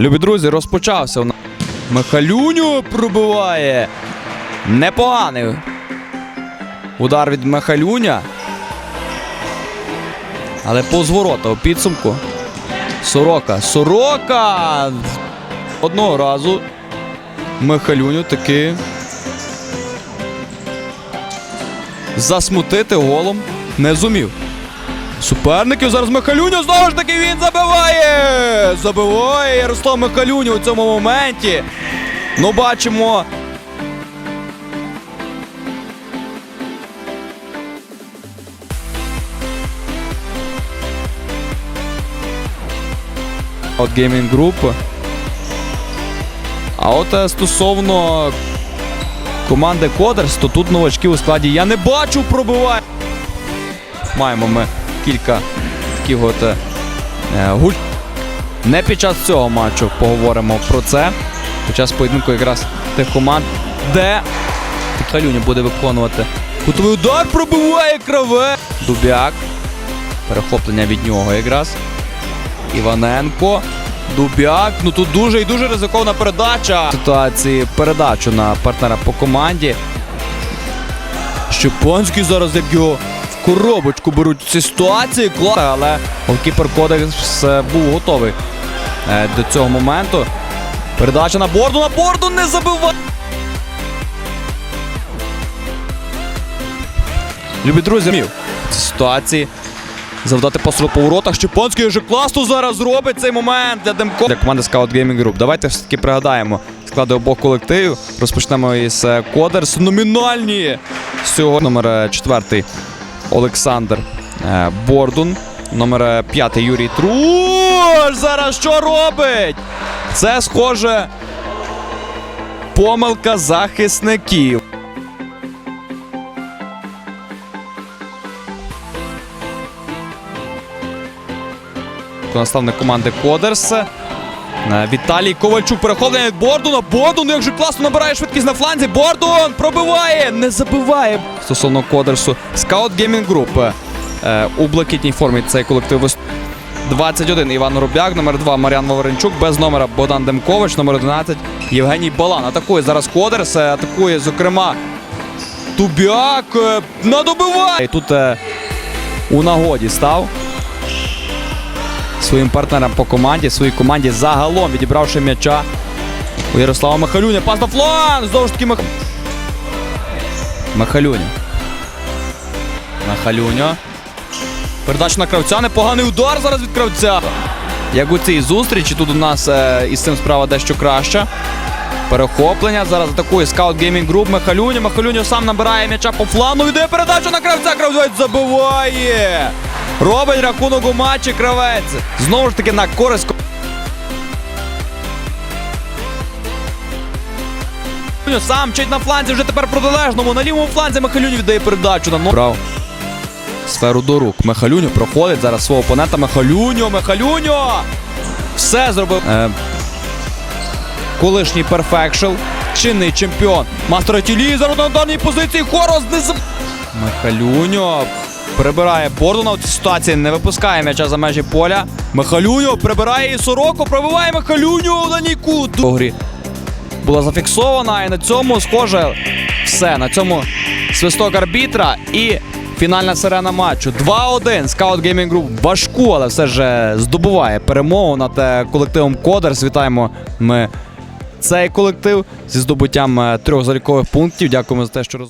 Любі друзі, розпочався. Михалюню пробиває. Непоганий. Удар від Михалюня. Але повз ворота у підсумку. Сорока. Сорока! Одного разу Михалюню таки засмутити голом не зумів. Суперників зараз Михалюню знову ж таки він забиває! Забиває Ярослав Михалюню у цьому моменті. Ну, бачимо. От Gaming Group. А от е, стосовно команди Кодерс, то тут новачків у складі я не бачу пробиває. Маємо ми кілька таких от е, гуль. Не під час цього матчу поговоримо про це. Під час поєдинку якраз тих команд, де Халюня буде виконувати. Кутовий удар пробиває краве. Дубяк. Перехоплення від нього якраз. Іваненко. Дубяк. Ну тут дуже і дуже ризикована передача. Ситуації передачу на партнера по команді. Щепонський зараз як його коробочку беруть ці ситуації. Але голкіпер Кодекс був готовий е, до цього моменту. Передача на борду. На борду не забиває. Любі друзі, мів ці ситуації. Завдати посилу по воротах. Щепонський вже класно зараз зробить цей момент для Демко. Для команди Scout Gaming Group. Давайте все-таки пригадаємо склади обох колективів. Розпочнемо із е, Кодерс. Номінальні. Сьогодні номер е, четвертий Олександр е, Бордун. Номер е, п'ятий Юрій Труш. Зараз що робить? Це схоже. Помилка захисників. наставник команди Кодерс. Е, Віталій Ковальчук перехоплення від Бордуна. Бордун як же класно набирає швидкість на фланзі. Бордун пробиває, не забиває. Стосовно Кодерсу. Скаут Геймінг Груп. У блакитній формі цей колектив 21 Іван Рубяк, номер 2 Мар'ян Вавренчук, без номера Богдан Демкович, номер 11 Євгеній Балан. Атакує зараз Кодерс, е, атакує, зокрема, Тубяк е, надобиває. І тут у нагоді став своїм партнерам по команді, своїй команді загалом відібравши м'яча у Ярослава Михалюня. Пас на фланг! Знову ж таки Мих... Михалюня. Михалюня. Передача на кравця. Непоганий удар зараз від кравця. Як у цій зустрічі, тут у нас е, із цим справа дещо краща. Перехоплення. Зараз атакує скаут Gaming Group Михалюня. Михалюня сам набирає м'яча по флану. Йде передача на кравця. Кравець забиває. Робить рахунок у матчі кравець. Знову ж таки на користь. Сам чить на фланзі, вже тепер протилежному. На лівому фланзі Михалюню віддає передачу на. Брав. Сферу до рук. Михалюню проходить зараз свого опонента. Михалюню, Михалюню! Все зробив. Е, колишній перфекшл. Чинний чемпіон. Мастер Тілі на даній позиції. Хорос не заб... Михалюньо прибирає Бордуна. У цій ситуації не випускає м'яча за межі поля. Михалюньо прибирає і Сороку, пробиває Михалюньо на кут. У грі була зафіксована. І на цьому схоже все. На цьому свисток арбітра і фінальна сирена матчу. 2-1. Скаут Gaming Group важку, але все ж е, здобуває перемогу над е, колективом Кодерс. Вітаємо ми цей колектив зі здобуттям е, трьох залікових пунктів. Дякуємо за те, що роз...